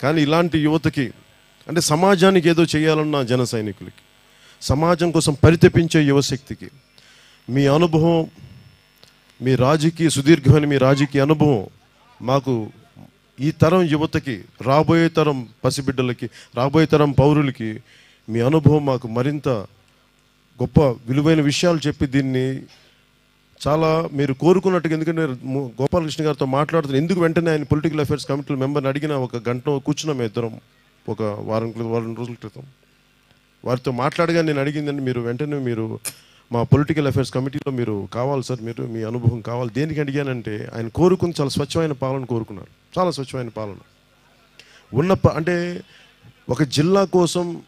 కానీ ఇలాంటి యువతకి అంటే సమాజానికి ఏదో చేయాలన్న జన సైనికులకి సమాజం కోసం పరితపించే యువశక్తికి మీ అనుభవం మీ రాజకీయ సుదీర్ఘమైన మీ రాజకీయ అనుభవం మాకు ఈ తరం యువతకి రాబోయే తరం పసిబిడ్డలకి రాబోయే తరం పౌరులకి మీ అనుభవం మాకు మరింత గొప్ప విలువైన విషయాలు చెప్పి దీన్ని చాలా మీరు కోరుకున్నట్టుగా ఎందుకంటే గోపాలకృష్ణ గారితో మాట్లాడుతున్న ఎందుకు వెంటనే ఆయన పొలిటికల్ అఫైర్స్ కమిటీ మెంబర్ని అడిగిన ఒక గంట కూర్చున్నాం ఇద్దరం. ఒక వారం వారం రోజుల క్రితం. వారితో మాట్లాడగా నేను అడిగిందండి మీరు వెంటనే మీరు మా పొలిటికల్ అఫైర్స్ కమిటీలో మీరు కావాలి సార్ మీరు మీ అనుభవం కావాలి. దేనికి అడిగానంటే ఆయన కోరుకుని చాలా స్వచ్ఛమైన పాలన కోరుకున్నారు. చాలా స్వచ్ఛమైన పాలన. ఉన్న అంటే ఒక జిల్లా కోసం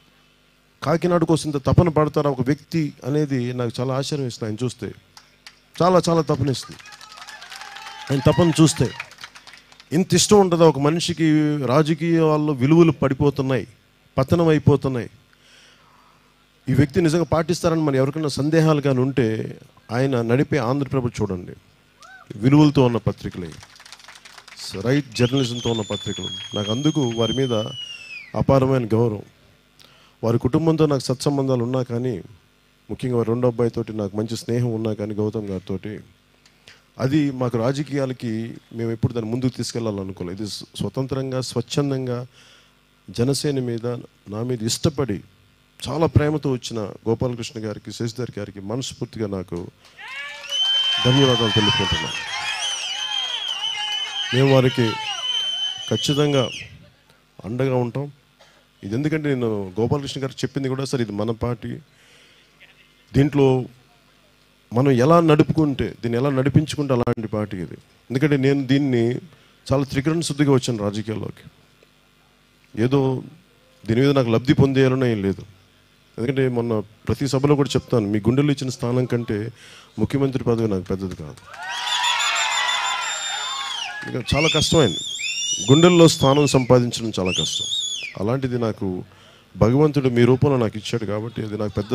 కాకినాడ కోసం ఇంత తపన పడతారా ఒక వ్యక్తి అనేది నాకు చాలా ఆశ్చర్యం ఇస్తుంది ఆయన చూస్తే చాలా చాలా తపనిస్తుంది ఆయన తపన చూస్తే ఇంత ఇష్టం ఉంటుందా ఒక మనిషికి రాజకీయాల్లో విలువలు పడిపోతున్నాయి పతనం అయిపోతున్నాయి. ఈ వ్యక్తి నిజంగా పాటిస్తారని మరి ఎవరికైనా సందేహాలు కానీ ఉంటే ఆయన నడిపే ఆంధ్రప్రభ చూడండి. విలువలతో ఉన్న పత్రికలే. రైట్ జర్నలిజంతో ఉన్న పత్రికలు. నాకు అందుకు వారి మీద అపారమైన గౌరవం. వారి కుటుంబంతో నాకు సత్సంబంధాలు ఉన్నా కానీ ముఖ్యంగా రెండో అబ్బాయితోటి నాకు మంచి స్నేహం ఉన్నా కానీ గౌతమ్ గారితో అది మాకు రాజకీయాలకి మేము ఎప్పుడు దాన్ని ముందుకు తీసుకెళ్ళాలనుకోలేదు. ఇది స్వతంత్రంగా స్వచ్ఛందంగా జనసేన మీద నా మీద ఇష్టపడి చాలా ప్రేమతో వచ్చిన గోపాలకృష్ణ గారికి శశిధర్ గారికి మనస్ఫూర్తిగా నాకు ధన్యవాదాలు తెలుపుకుంటున్నాను. మేము వారికి ఖచ్చితంగా అండగా ఉంటాం. ఇది ఎందుకంటే నేను గోపాలకృష్ణ గారు చెప్పింది కూడా సార్ ఇది మన పార్టీ. దీంట్లో మనం ఎలా నడుపుకుంటే దీన్ని ఎలా నడిపించుకుంటే అలాంటి పార్టీ ఇది. ఎందుకంటే నేను దీన్ని చాలా త్రికరణ శుద్ధిగా వచ్చాను రాజకీయాల్లోకి. ఏదో దీని మీద నాకు లబ్ధి పొందేయాలని ఏం లేదు. ఎందుకంటే మొన్న ప్రతి సభలో కూడా చెప్తాను మీ గుండెలు ఇచ్చిన స్థానం కంటే ముఖ్యమంత్రి పదవి నాకు పెద్దది కాదు. ఇంకా చాలా కష్టమైంది. గుండెల్లో స్థానం సంపాదించడం చాలా కష్టం. అలాంటిది నాకు భగవంతుడు మీ రూపంలో నాకు ఇచ్చాడు కాబట్టి అది నాకు పెద్ద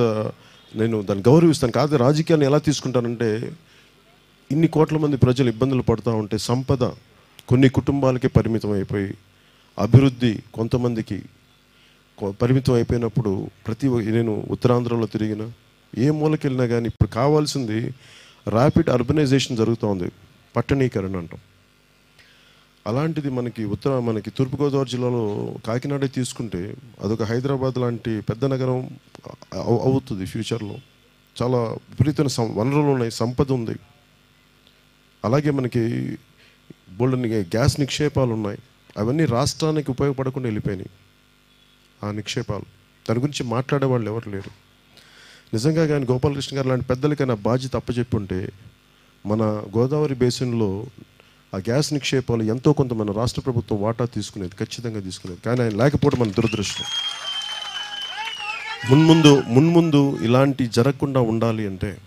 నేను దాన్ని గౌరవిస్తాను. కాదు రాజకీయాన్ని ఎలా తీసుకుంటానంటే ఇన్ని కోట్ల మంది ప్రజలు ఇబ్బందులు పడుతూ ఉంటే సంపద కొన్ని కుటుంబాలకే పరిమితం అయిపోయి అభివృద్ధి కొంతమందికి పరిమితం అయిపోయినప్పుడు ప్రతి నేను ఉత్తరాంధ్రలో తిరిగిన ఏ మూలకి వెళ్ళినా కానీ ఇప్పుడు కావాల్సింది ర్యాపిడ్ అర్బనైజేషన్ జరుగుతూ ఉంది. పట్టణీకరణ అంటాం. అలాంటిది మనకి ఉత్తర మనకి తూర్పుగోదావరి జిల్లాలో కాకినాడ తీసుకుంటే అదొక హైదరాబాద్ లాంటి పెద్ద నగరం అవుతుంది ఫ్యూచర్లో. చాలా విపరీతమైన సం వనరులు ఉన్నాయి సంపద ఉంది. అలాగే మనకి బోల్డని గ్యాస్ నిక్షేపాలు ఉన్నాయి. అవన్నీ రాష్ట్రానికి ఉపయోగపడకుండా వెళ్ళిపోయినాయి ఆ నిక్షేపాలు. దాని గురించి మాట్లాడే వాళ్ళు ఎవరు లేరు. నిజంగా కానీ గోపాలకృష్ణ గారు లాంటి పెద్దలకైనా బాధ్యత అప్పచెప్పి ఉంటే మన గోదావరి బేసిన్లో ఆ గ్యాస్ నిక్షేపాలు ఎంతో కొంత మన రాష్ట్ర ప్రభుత్వం వాటా తీసుకునేది ఖచ్చితంగా తీసుకునేది. కానీ ఆయన లేకపోవడం మన దురదృష్టం. మున్ముందు మున్ముందు ఇలాంటి జరగకుండా ఉండాలి అంటే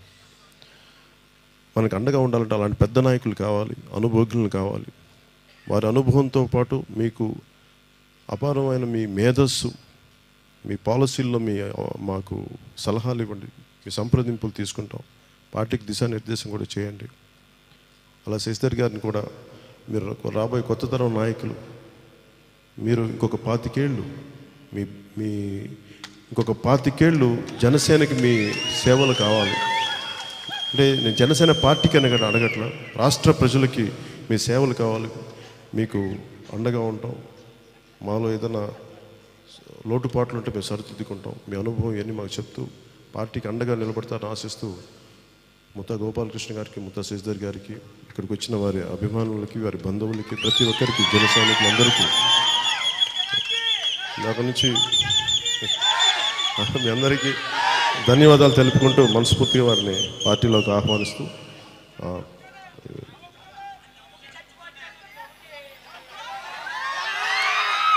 మనకు అండగా ఉండాలంటే అలాంటి పెద్ద నాయకులు కావాలి అనుభవజ్ఞులు కావాలి. వారి అనుభవంతో పాటు మీకు అపారమైన మీ మేధస్సు మీ పాలసీల్లో మీ మాకు సలహాలు ఇవ్వండి. మీ సంప్రదింపులు తీసుకుంటాం. పార్టీకి దిశానిర్దేశం కూడా చేయండి. అలా శశిధర్ గారిని కూడా మీరు రాబోయే కొత్త తరం నాయకులు మీరు ఇంకొక పాతికేళ్ళు మీ మీ ఇంకొక పాతికేళ్ళు జనసేనకి మీ సేవలు కావాలి. అంటే నేను జనసేన పార్టీకి అనగా అడగట్ల రాష్ట్ర ప్రజలకి మీ సేవలు కావాలి. మీకు అండగా ఉంటాం. మాలో ఏదైనా లోటుపాట్లు ఉంటే మేము సరిదిద్దుకుంటాం. మీ అనుభవం ఇవన్నీ మాకు చెప్తూ పార్టీకి అండగా నిలబడతారని ఆశిస్తూ ముత్త గోపాలకృష్ణ గారికి ముత్త శశిధర్ గారికి ఇక్కడికి వచ్చిన వారి అభిమానులకి వారి బంధువులకి ప్రతి ఒక్కరికి జన సైనికులందరికీ. నాకు నుంచి మీ అందరికీ ధన్యవాదాలు తెలుపుకుంటూ మనస్ఫూర్తిగా వారిని పార్టీలోకి ఆహ్వానిస్తూ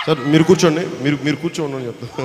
సార్ మీరు కూర్చోండి మీరు మీరు కూర్చోండి అని చెప్తా